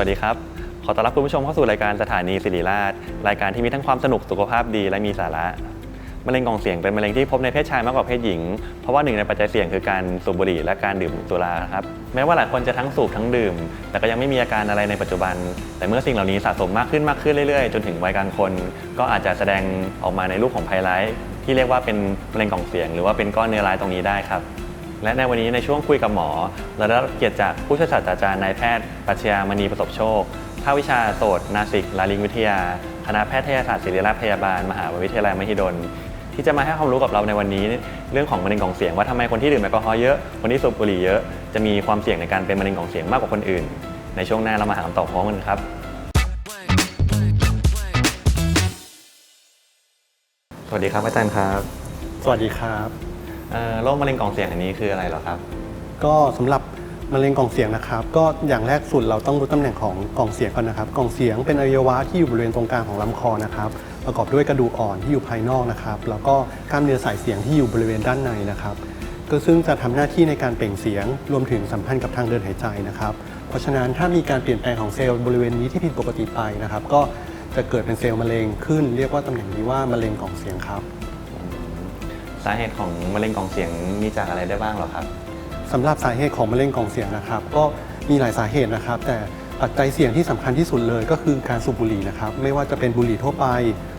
วัสดีครับ ขอต้อนรับคุณผู้ชมเข้าสู่รายการสถานีศิริราช รายการที่มีทั้งความสนุกสุขภาพดีและมีสาระมะเร็งกล่องเสียงเป็นมะเร็งที่พบในเพศชายมากกว่าเพศหญิง เพราะว่าหนึ่งในปัจจัยเสี่ยงคือการสูบบุหรี่และการดื่มสุราครับ แม้ว่าหลายคนจะทั้งสูบทั้งดื่ม แต่ก็ยังไม่มีอาการอะไรในปัจจุบัน แต่เมื่อสิ่งเหล่านี้สะสมมากขึ้นมากขึ้นเรื่อยๆ จนถึงวัยกลางคน ก็อาจจะแสดงออกมาในรูปของภัยร้ายที่เรียกว่าเป็นมะเร็งกล่องเสียง หรือว่าเป็นก้อนเนื้อร้ายตรงนี้ได้ครับ และในวันนี้ในช่วงคุยกับหมอ เราได้รับเกียรติจากผู้ช่วยศาสตราจารย์นายแพทย์ปรัชญามณีประสบโชค ภาควิชาโสตนาสิกลาลิงวิทยา คณะแพทยศาสตร์ศิริราชพยาบาล มหาวิทยาลัยมหิดล ที่จะมาให้ความรู้กับเราในวันนี้ เรื่องของมะเร็งกล่องเสียงว่าทำไมคนที่ดื่มแอลกอฮอล์เยอะ คนที่สูบบุหรี่เยอะ จะมีความเสี่ยงในการเป็นมะเร็งกล่องเสียงมากกว่าคนอื่น ในช่วงหน้าเรามาหาคำตอบพร้อมกันครับ สวัสดีครับอาจารย์ครับ สวัสดีครับเอ่อ โรคมะเร็งกล่องเสียงอันนี้คืออะไรเหรอครับ ก็สำหรับมะเร็งกล่องเสียงนะครับ ก็อย่างแรกสุดเราต้องรู้ตำแหน่งของกล่องเสียงก่อนนะครับ กล่องเสียงเป็นอวัยวะที่อยู่บริเวณตรงกลางของลำคอนะครับ ประกอบด้วยกระดูกอ่อนที่อยู่ภายนอกนะครับ แล้วก็กล้ามเนื้อสายเสียงที่อยู่บริเวณด้านในนะครับ ก็ซึ่งจะทำหน้าที่ในการเปล่งเสียง รวมถึงสัมพันธ์กับทางเดินหายใจนะครับ เพราะฉะนั้นถ้ามีการเปลี่ยนแปลงของเซลล์บริเวณนี้ที่ผิดปกติไปนะครับ ก็จะเกิดเป็นเซลล์มะเร็งขึ้น เรียกว่าตำแหน่งนี้ว่ามะเร็งกล่องเสียงครับ สาเหตุของมะเร็งกล่องเสียงมีจากอะไรได้บ้างหรอครับ สำหรับสาเหตุของมะเร็งกล่องเสียงนะครับ ก็มีหลายสาเหตุนะครับ แต่ปัจจัยเสี่ยงที่สำคัญที่สุดเลยก็คือการสูบบุหรี่นะครับไม่ว่าจะเป็นบุหรี่ทั่วไป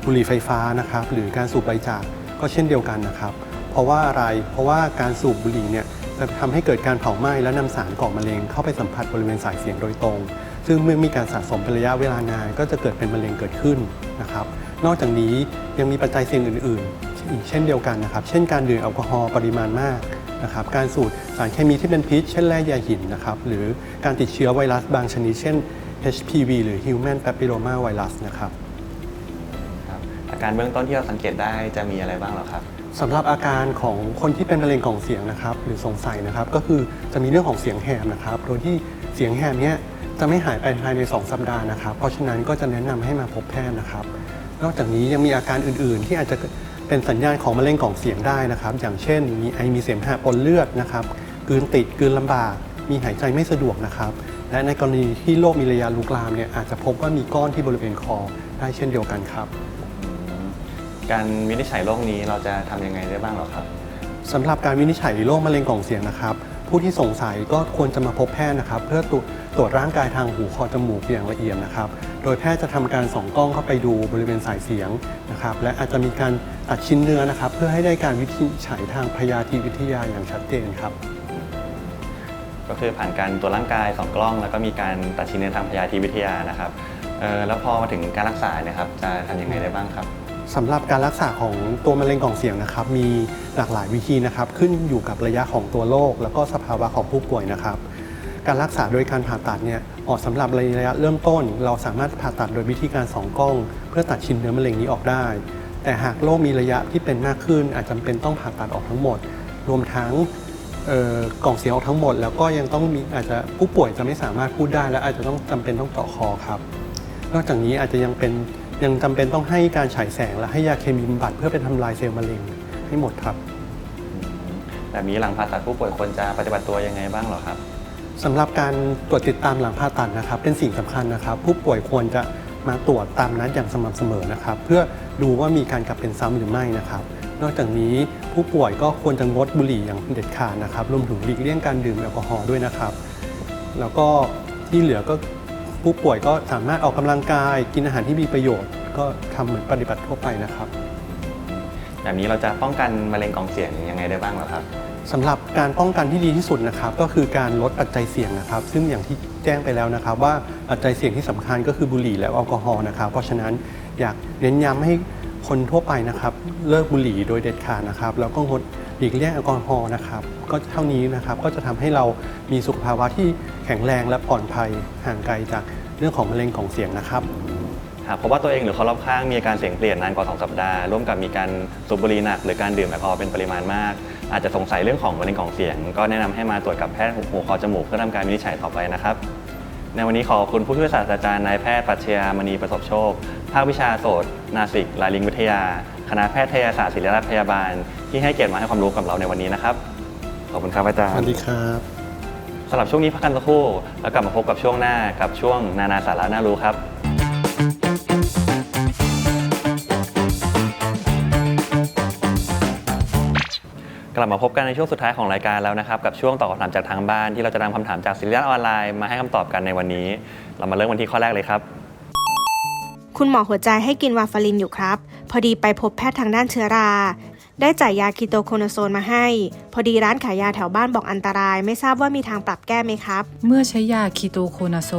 บุหรี่ไฟฟ้านะครับหรือการสูบใบจากก็เช่นเดียวกันนะครับ เพราะว่าอะไรเพราะว่าการสูบบุหรี่เนี่ยจะทำให้เกิดการเผาไหม้และนำสารก่อมะเร็งเข้าไปสัมผัสบริเวณสายเสียงโดยตรง ซึ่งเมื่อมีการสะสมเป็นระยะเวลานานก็จะเกิดเป็นมะเร็งเกิดขึ้นนะครับ นอกจากนี้ยังมีปัจจัยเสี่ยงอื่น ๆ อีกเช่นเดียวกันนะครับ เช่นการดื่มแอลกอฮอล์ปริมาณมากนะครับ การสูดสารเคมีที่เป็นพิษ เช่นแร่ใยหินนะครับ หรือการติดเชื้อไวรัสบางชนิด เช่น HPV หรือ Human Papilloma Virus นะครับครับอาการเบื้องต้นที่เราสังเกตได้จะมีอะไรบ้างเหรอครับสำหรับอาการของคนที่เป็นมะเร็งกล่องเสียงนะครับ หรือสงสัยนะครับ ก็คือจะมีเรื่องของเสียงแหบนะครับ โดยที่เสียงแหบเนี้ยจะไม่หายไปภายใน 2 สัปดาห์นะครับ เพราะฉะนั้นก็จะแนะนำให้มาพบแพทย์นะครับ นอกจากนี้ยังมีอาการอื่น ๆ ที่อาจจะ เป็นสัญญาณของมะเร็งกล่องเสียงได้นะครับ อย่างเช่น มีไอมีเสมหะปนเลือดนะครับกลืนติดกลืนลำบาก มีหายใจไม่สะดวกนะครับ และในกรณีที่โรคมีระยะลุกลามเนี่ยอาจจะพบว่ามีก้อนที่บริเวณคอได้เช่นเดียวกันครับ การวินิจฉัยโรคนี้เราจะทำยังไงได้บ้างเหรอครับ สำหรับการวินิจฉัยโรคมะเร็งกล่องเสียงนะครับ ผู้ที่สงสัยก็ควรจะมาพบแพทย์นะครับ เพื่อตรวจร่างกายทางหูคอจมูกอย่างละเอียดนะครับ โดยแพทย์จะทำการส่องกล้องเข้าไปดูบริเวณสายเสียงนะครับ และอาจจะมีการตัดชิ้นเนื้อนะครับ เพื่อให้ได้การวินิจฉัยทางพยาธิวิทยาอย่างชัดเจนครับก็คือผ่านการตรวจร่างกายสองกล้อง แล้วก็มีการตัดชิ้นเนื้อทางพยาธิวิทยานะครับแล้วพอมาถึงการรักษาเนี่ยครับจะทำยังไงได้บ้างครับ สำหรับการรักษาของตัวมะเร็งกล่องเสียงนะครับ มีหลากหลายวิธีนะครับ ขึ้นอยู่กับระยะของตัวโรคแล้วก็สภาวะของผู้ป่วยนะครับ การรักษาโดยการผ่าตัดเนี่ยเหมาะสำหรับระยะเริ่มต้น เราสามารถผ่าตัดโดยวิธีการสองกล้อง เพื่อตัดชิ้นเนื้อมะเร็งนี้ออกได้ แต่หากโรคมีระยะที่เป็นมากขึ้น อาจจำเป็นต้องผ่าตัดออกทั้งหมด รวมทั้งกล่องเสียงออกทั้งหมด แล้วก็ยังต้องมีอาจจะผู้ป่วยจะไม่สามารถพูดได้ และอาจจะต้องจำเป็นต้องเจาะคอครับ นอกจากนี้อาจจะยังเป็น ยังจำเป็นต้องให้การฉายแสงและให้ยาเคมีบำบัดเพื่อไปทำลายเซลล์มะเร็งให้หมดครับ แบบนี้หลังผ่าตัดผู้ป่วยควรจะปฏิบัติตัวยังไงบ้างเหรอครับ สำหรับการตรวจติดตามหลังผ่าตัดนะครับ เป็นสิ่งสำคัญนะครับ ผู้ป่วยควรจะมาตรวจตามนัดอย่างสม่ำเสมอนะครับ เพื่อดูว่ามีการกลับเป็นซ้ำหรือไม่นะครับ นอกจากนี้ผู้ป่วยก็ควรจะงดบุหรี่อย่างเด็ดขาดนะครับรวมถึงหลีกเลี่ยงการดื่มแอลกอฮอล์ด้วยนะครับ แล้วก็ที่เหลือก็ ผู้ป่วยก็สามารถออกกำลังกาย กินอาหารที่มีประโยชน์ ก็ทำเหมือนปฏิบัติทั่วไปนะครับ แบบนี้เราจะป้องกันมะเร็งกล่องเสียงยังไงได้บ้างเหรอครับสำหรับการป้องกันที่ดีที่สุดนะครับก็คือการลดปัจจัยเสี่ยงนะครับ ซึ่งอย่างที่แจ้งไปแล้วนะครับ ว่าปัจจัยเสี่ยงที่สำคัญก็คือบุหรี่และแอลกอฮอล์นะครับ เพราะฉะนั้นอยากเน้นย้ำให้คนทั่วไปนะครับ เลิกบุหรี่โดยเด็ดขาดนะครับ แล้วก็งด หลีกเลี่ยงแอลกอฮอล์นะครับก็เท่านี้นะครับก็จะทำให้เรามีสุขภาวะที่แข็งแรงและปลอดภัยห่างไกลจากเรื่องของมะเร็งของเสียงนะครับหากพบว่าตัวเองหรือคนรอบข้างมีอาการเสียงเปลี่ยนนานกว่า 2 สัปดาห์ ร่วมกับมีการสูบบุหรี่หนัก หรือการดื่มแอลกอฮอล์เป็นปริมาณมาก อาจจะสงสัยเรื่องของมะเร็งกล่องเสียง ก็แนะนำให้มาตรวจกับแพทย์หูคอจมูกเพื่อทำการวินิจฉัยต่อไปนะครับ ในวันนี้ขอขอบคุณผู้ช่วยศาสตราจารย์นายแพทย์ปัชญามณีประสบโชค ภาควิชาโสตนาสิกลาลิงวิทยา คณะแพทยศาสตร์ศิริราชพยาบาล ที่ให้เกียรติมาให้ความรู้กับเราในวันนี้นะครับ ขอบคุณครับอาจารสวัสย์ดีครับสำหรับช่วงนี้พักกันสักครู่แล้วกลับมาพบกับช่วงหน้ากับช่วงนานาสาระน่ารู้ครับ กลับมาพบกันในช่วงสุดท้ายของรายการแล้วนะครับ กับช่วงตอบคำถามจากทางบ้านที่เราจะนำคำถามจากศิริราชออนไลน์มาให้คำตอบกันในวันนี้ เรามาเริ่มกันที่ข้อแรกเลยครับ คุณหมอหัวใจให้กินวาฟารินอยู่ครับ พอดีไปพบแพทย์ทางด้านเชื้อรา ได้จ่ายยาคีโตโคโนโซนมาให้ พอดีร้านขายยาแถวบ้านบอกอันตราย ไม่ทราบว่ามีทางปรับแก้ไหมครับ เมื่อใช้ยาคีโตโคนาโซ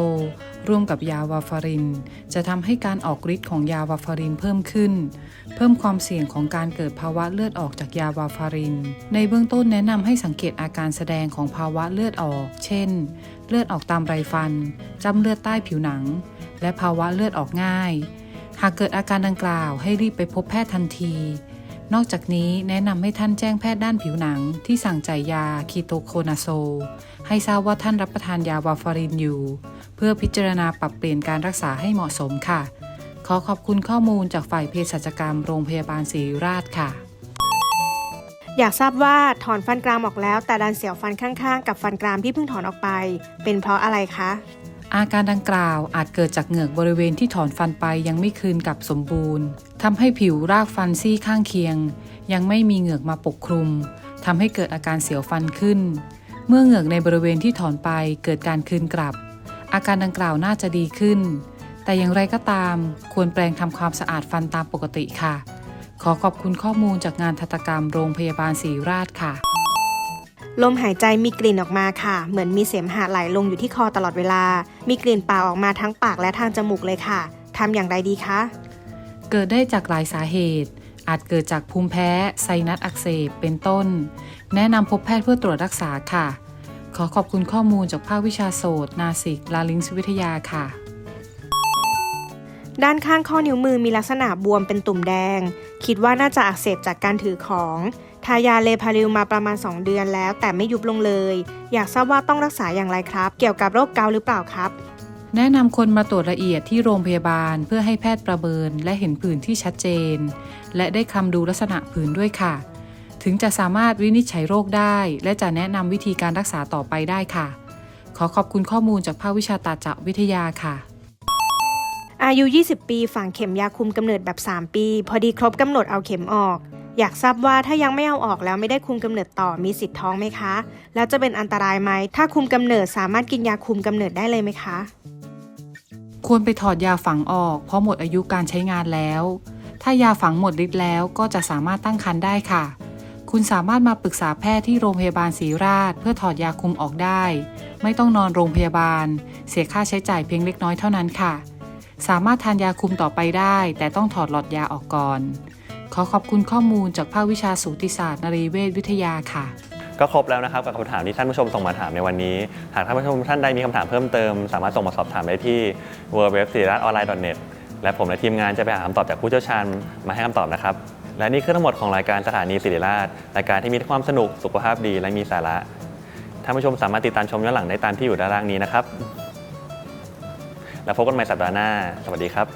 ร่วมกับยาวาฟาริน จะทำให้การออกฤทธิ์ของยาวาฟารินเพิ่มขึ้น เพิ่มความเสี่ยงของการเกิดภาวะเลือดออกจากยาวาฟาริน ในเบื้องต้นแนะนำให้สังเกตอาการแสดงของภาวะเลือดออก เช่น เลือดออกตามไรฟันจำเลือดใต้ผิวหนัง และภาวะเลือดออกง่าย หากเกิดอาการดังกล่าวให้รีบไปพบแพทย์ทันที นอกจากนี้แนะนำให้ท่านแจ้งแพทย์ด้านผิวหนังที่สั่งจ่ายยาคีโตโคนาโซ ให้ทราบว่าท่านรับประทานยาวาฟารินอยู่ เพื่อพิจารณาปรับเปลี่ยนการรักษาให้เหมาะสมค่ะ ขอขอบคุณข้อมูลจากฝ่ายเภสัชกรรมโรงพยาบาลศริราชค่ะ อยากทราบว่าถอนฟันกรามออกแล้วแต่ดันเสียวฟันข้างๆ กับฟันกรามที่เพิ่งถอนออกไป เป็นเพราะอะไรคะ อาการดังกล่าวอาจเกิดจากเหงือกบริเวณที่ถอนฟันไปยังไม่คืนกลับสมบูรณ์ทำให้ผิวรากฟันซี่ข้างเคียง ยังไม่มีเหงือกมาปกคลุมทำให้เกิดอาการเสียวฟันขึ้น เมื่อเหงือกในบริเวณที่ถอนไปเกิดการคืนกลับ อาการดังกล่าวน่าจะดีขึ้น แต่อย่างไรก็ตาม ควรแปรงทำความสะอาดฟันตามปกติค่ะ ขอขอบคุณข้อมูลจากงานทัตกรรมโรงพยาบาลศรีราชค่ะ ลมหายใจมีกลิ่นออกมาค่ะ เหมือนมีเสมหะไหลลงอยู่ที่คอตลอดเวลา มีกลิ่นปากออกมาทั้งปากและทางจมูกเลยค่ะ ทำอย่างไรดีคะ เกิดได้จากหลายสาเหตุ อาจเกิดจากภูมิแพ้ ไซนัสอักเสบ เป็นต้น แนะนำพบแพทย์เพื่อตรวจรักษาค่ะ ขอขอบคุณข้อมูลจากภาควิชาโสตนาสิก ลาลิงสวิทยาค่ะด้านข้างข้อนิ้วมือมีลักษณะบวมเป็นตุ่มแดง คิดว่าน่าจะอักเสบจากการถือของ ทายาเลพาริลมาประมาณ 2 เดือนแล้ว แต่ไม่ยุบลงเลย อยากทราบว่าต้องรักษาอย่างไรครับ เกี่ยวกับโรคเกาต์หรือเปล่าครับ แนะนำคนมาตรวจละเอียดที่โรงพยาบาลเพื่อให้แพทย์ประเมินและเห็นผื่นที่ชัดเจน และได้คำดูลักษณะผื่นด้วยค่ะ ถึงจะสามารถวินิจฉัยโรคได้ และจะแนะนำวิธีการรักษาต่อไปได้ค่ะ ขอขอบคุณข้อมูลจากภาควิชาตาจักวิทยาค่ะอายุ 20 ปี ฝังเข็มยาคุมกำเนิดแบบ 3 ปี พอดีครบกำหนดเอาเข็มออก อยากทราบว่าถ้ายังไม่เอาออกแล้วไม่ได้คุมกำเนิดต่อมีสิทธิ์ท้องไหมคะ แล้วจะเป็นอันตรายไหม ถ้าคุมกำเนิดสามารถกินยาคุมกำเนิดได้เลยไหมคะ ควรไปถอดยาฝังออก เพราะหมดอายุการใช้งานแล้ว ถ้ายาฝังหมดฤทธิ์แล้วก็จะสามารถตั้งครรภ์ได้ค่ะ คุณสามารถมาปรึกษาแพทย์ที่โรงพยาบาลศรีราช เพื่อถอดยาคุมออกได้ ไม่ต้องนอนโรงพยาบาล เสียค่าใช้จ่ายเพียงเล็กน้อยเท่านั้นค่ะ สามารถทานยาคุมต่อไปได้ แต่ต้องถอดหลอดยาออกก่อน ขอขอบคุณข้อมูลจากภาควิชาสูติศาสตร์นรีเวชวิทยาค่ะ ก็ครบแล้วนะครับกับคำถามที่ท่านผู้ชมส่งมาถามในวันนี้ หากท่านผู้ชมท่านใดมีคำถามเพิ่มเติม สามารถส่งมาสอบถามได้ที่ w w w s i r a t o n l i n e n e t และผมและทีมงานจะไปหาคำตอบจากผู้เชี่ยวชาญมาให้คำตอบนะครับ และนี่คือทั้งหมดของรายการสถานีศิริราชรายการที่มีความสนุกสุขภาพดีและมีสาระท่านผู้ชมสามารถติดตามชมย้อนหลังได้ตามที่อยู่ด้านล่างนี้นะครับ แล้วพบกันใหม่สัปดาห์หน้า สวัสดีครับ